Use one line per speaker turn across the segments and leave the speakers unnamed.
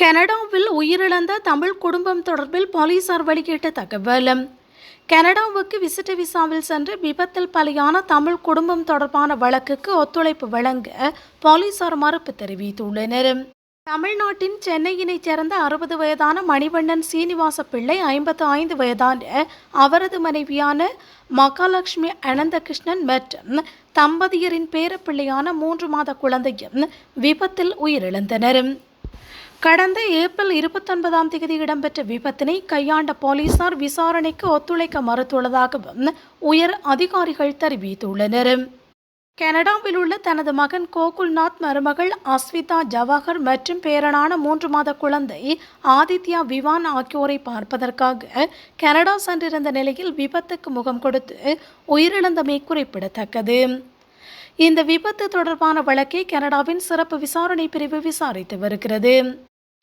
கனடாவில் உயிரிழந்த தமிழ் குடும்பம் தொடர்பில் போலீசார் வெளியிட்ட தகவல். கனடாவுக்கு விசிட்ட விசாவில் சென்று விபத்தில் பலியான தமிழ் குடும்பம் தொடர்பான வழக்குக்கு ஒத்துழைப்பு வழங்க போலீசார் மறுப்பு தெரிவித்துள்ளனர். தமிழ்நாட்டின் சென்னையினைச் சேர்ந்த அறுபது வயதான மணிவண்ணன் சீனிவாச பிள்ளை ஐம்பத்து ஐந்து வயதான அவரது மனைவியான மகாலட்சுமி அனந்தகிருஷ்ணன் மற்றும் தம்பதியரின் பேரப்பிள்ளையான மூன்று மாத குழந்தையும் விபத்தில் உயிரிழந்தனர். கடந்த ஏப்ரல் இருபத்தொன்பதாம் தேதி இடம்பெற்ற விபத்தினை கையாண்ட போலீசார் விசாரணைக்கு ஒத்துழைக்க மறுத்துள்ளதாகவும் உயர் அதிகாரிகள் தெரிவித்துள்ளனர். கனடாவில் உள்ள தனது மகன் கோகுல்நாத் மருமகள் அஸ்விதா ஜவஹர் மற்றும் பேரனான மூன்று மாத குழந்தை ஆதித்யா விவான் ஆகியோரை பார்ப்பதற்காக கனடா சென்றிருந்த நிலையில் விபத்துக்கு முகம் கொடுத்து உயிரிழந்தமை குறிப்பிடத்தக்கது. இந்த விபத்து தொடர்பான வழக்கை கனடாவின் சிறப்பு விசாரணை பிரிவு விசாரித்து வருகிறது.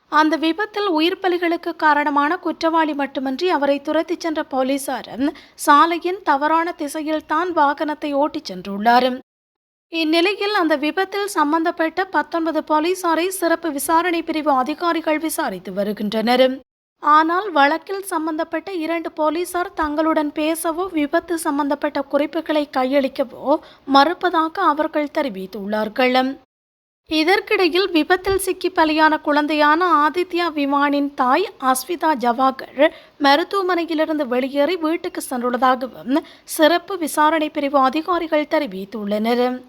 அந்த விபத்தில் உயிர் பலிகளுக்கு காரணமான குற்றவாளி மட்டுமின்றி அவரை துரத்திச் சென்ற போலீசாரும் சாலையின் தவறான திசையில் தான் வாகனத்தை ஓட்டிச் சென்றுள்ளார். இந்நிலையில் அந்த விபத்தில் சம்பந்தப்பட்ட பத்தொன்பது போலீசாரை சிறப்பு விசாரணை பிரிவு அதிகாரிகள் விசாரித்து வருகின்றனர். ஆனால் வழக்கில் சம்பந்தப்பட்ட இரண்டு போலீசார் தங்களுடன் பேசவோ விபத்து சம்பந்தப்பட்ட குறிப்புகளை கையளிக்கவோ மறுப்பதாக அவர்கள் தெரிவித்துள்ளார்கள். இதற்கிடையில் விபத்தில் சிக்கி பலியான குழந்தையான ஆதித்யா விமானின் தாய் அஸ்விதா ஜவாகர் மருத்துவமனையிலிருந்து வெளியேறி வீட்டுக்கு சென்றுள்ளதாகவும் சிறப்பு விசாரணை பிரிவு அதிகாரிகள் தெரிவித்துள்ளனர்.